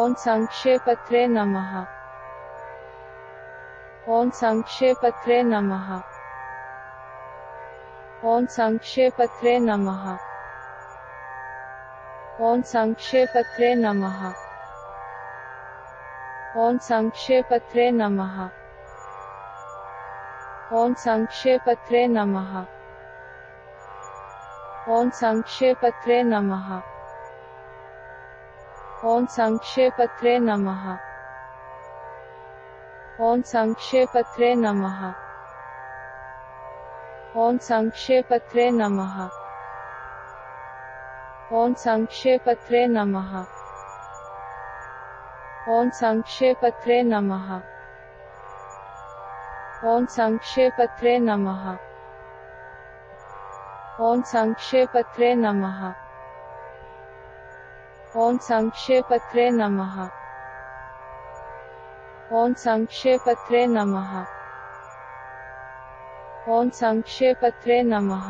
ॐ संक्षेपत्रे नमः। ॐ संक्षेपत्रे नमः। ॐ संक्षेपत्रे नमः। ॐ संक्षेपत्रे नमः। ॐ संक्षेपत्रे नमः। ॐ संक्षेपत्रे नमः। ॐ संक्षेपत्रे नमः। ॐ संक्षेपत्रे नमः। ॐ संक्षेपत्रे नमः। ॐ संक्षेपत्रे नमः। ॐ संक्षेपत्रे नमः। ॐ संक्षेपत्रे नमः। ॐ संक्षेपत्रे नमः। ॐ संक्षेपत्रे नमः। ॐ संक्षेपत्रे नमः। ॐ संक्षेपत्रे नमः। ॐ संक्षेपत्रे नमः।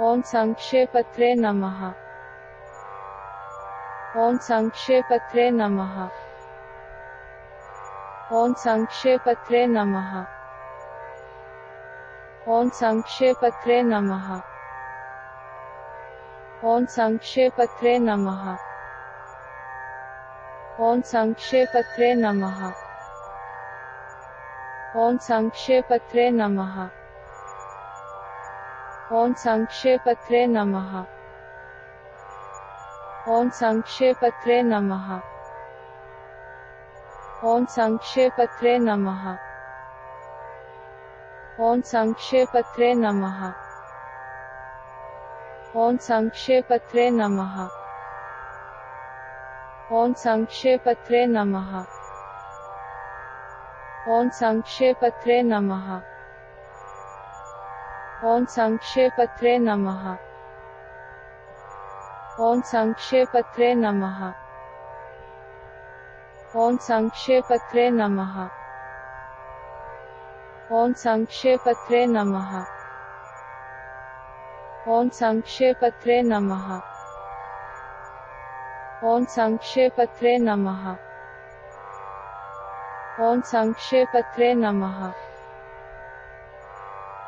ॐ संक्षेपत्रे नमः। ॐ संक्षेपत्रे नमः। ॐ संक्षेपत्रे नमः। ॐ संक्षेपत्रे नमः। ॐ संक्षेपत्रे नमः। ॐ संक्षेपत्रे नमः। ॐ संक्षेपत्रे नमः। ॐ संक्षेपत्रे नमः। ॐ संक्षेपत्रे नमः। ॐ संक्षेपत्रे नमः। ॐ संक्षेपत्रे नमः। ॐ संक्षेपत्रे नमः। ॐ संक्षेपत्रे नमः। ॐ संक्षेपत्रे नमः। ॐ संक्षेपत्रे नमः। ॐ संक्षेपत्रे नमः। ॐ संक्षेपत्रे नमः। ॐ संक्षेपत्रे नमः। ॐ संक्षेपत्रे नमः। ॐ संक्षेपत्रे नमः। ॐ संक्षेपत्रे नमः।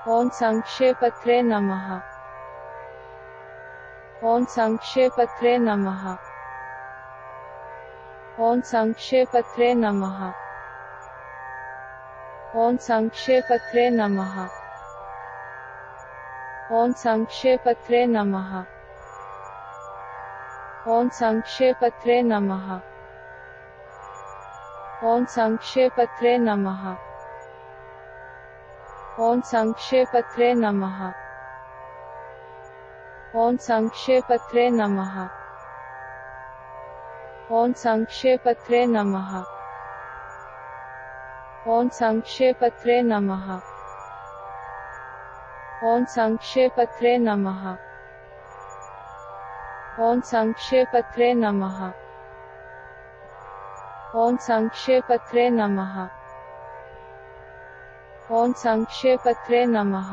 ॐ संक्षेपत्रे नमः। ॐ संक्षेपत्रे नमः। ॐ संक्षेपत्रे नमः। ॐ संक्षेपत्रे नमः। ॐ संक्षेपत्रे नमः। ॐ संक्षेपत्रे नमः। ॐ संक्षेपत्रे नमः। ॐ संक्षेपत्रे नमः। ॐ संक्षेपत्रे नमः। ॐ संक्षेपत्रे नमः। ॐ संक्षेपत्रे नमः। ॐ संक्षेपत्रे नमः। ॐ संक्षेपत्रे नमः। ॐ संक्षेपत्रे नमः। ॐ संक्षेपत्रे नमः।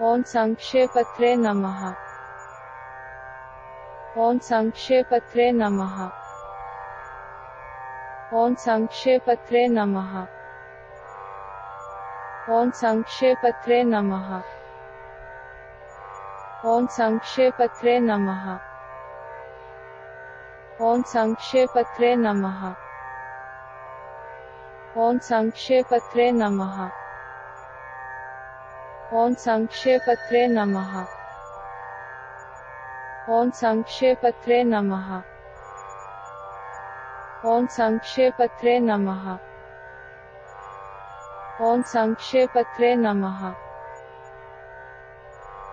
ॐ संक्षेपत्रे नमः। ॐ संक्षेपत्रे नमः। ॐ संक्षेपत्रे नमः। ॐ संक्षेपत्रे नमः। ॐ संक्षेपत्रे नमः। ॐ संक्षेपत्रे नमः। ॐ संक्षेपत्रे नमः। ॐ संक्षेपत्रे नमः। ॐ संक्षेपत्रे नमः। ॐ संक्षेपत्रे नमः। ॐ संक्षेपत्रे नमः।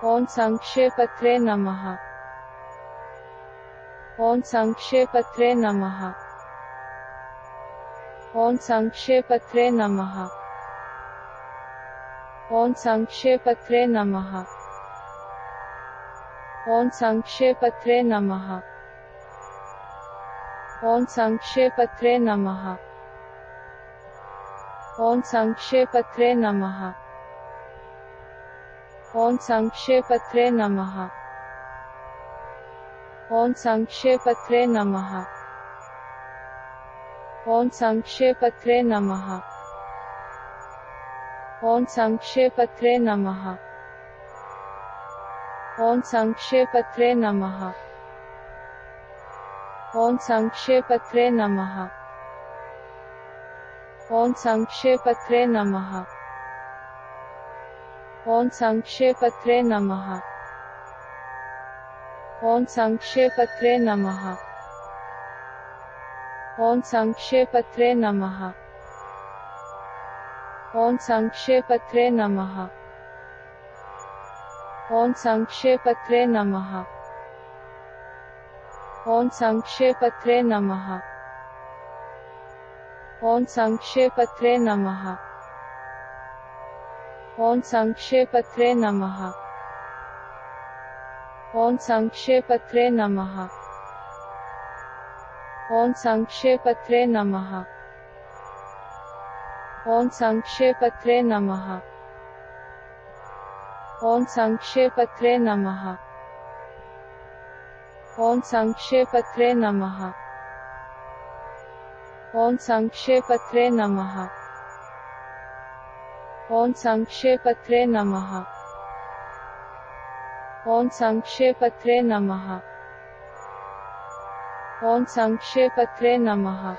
ॐ संक्षेपत्रे नमः। ॐ संक्षेपत्रे नमः। ॐ संक्षेपत्रे नमः। ॐ संक्षेपत्रे नमः। ॐ संक्षेपत्रे नमः। ॐ संक्षेपत्रे नमः। ॐ संक्षेपत्रे नमः। ॐ संक्षेपत्रे नमः। ॐ संक्षेपत्रे नमः। ॐ संक्षेपत्रे नमः। ॐ संक्षेपत्रे नमः। ॐ संक्षेपत्रे नमः। ॐ संक्षेपत्रे नमः। ॐ संक्षेपत्रे नमः। ॐ संक्षेपत्रे नमः। ॐ संक्षेपत्रे नमः। ॐ संक्षेपत्रे नमः। ॐ संक्षेपत्रे नमः। ॐ संक्षेपत्रे नमः। ॐ संक्षेपत्रे नमः। ॐ संक्षेपत्रे नमः। ॐ संक्षेपत्रे नमः। ॐ संक्षेपत्रे नमः। ॐ संक्षेपत्रे नमः। ॐ संक्षेपत्रे नमः। ॐ संक्षेपत्रे नमः। ॐ संक्षेपत्रे नमः। ओम संक्षेपत्रे नमः। ओम संक्षेपत्रे नमः। ओम संक्षेपत्रे नमः। ओम संक्षेपत्रे नमः।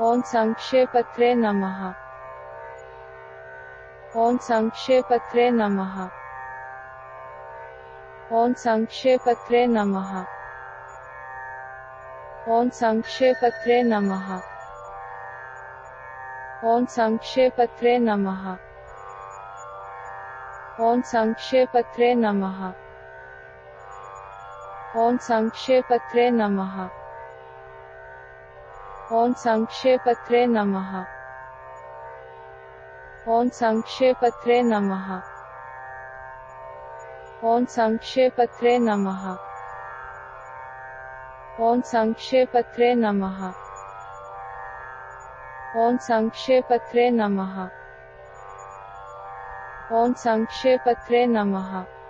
ओम संक्षेपत्रे नमः। ओम संक्षेपत्रे नमः। ओम संक्षेपत्रे नमः। ॐ संक्षेपत्रे नमः। ॐ संक्षेपत्रे नमः। ॐ संक्षेपत्रे नमः। ॐ संक्षेपत्रे नमः। ॐ संक्षेपत्रे नमः। ॐ संक्षेपत्रे नमः। ॐ संक्षेपत्रे नमः। ॐ संक्षेपत्रे नमः। ॐ संक्षेपत्रे नमः। ॐ संक्षेपत्रे नमः।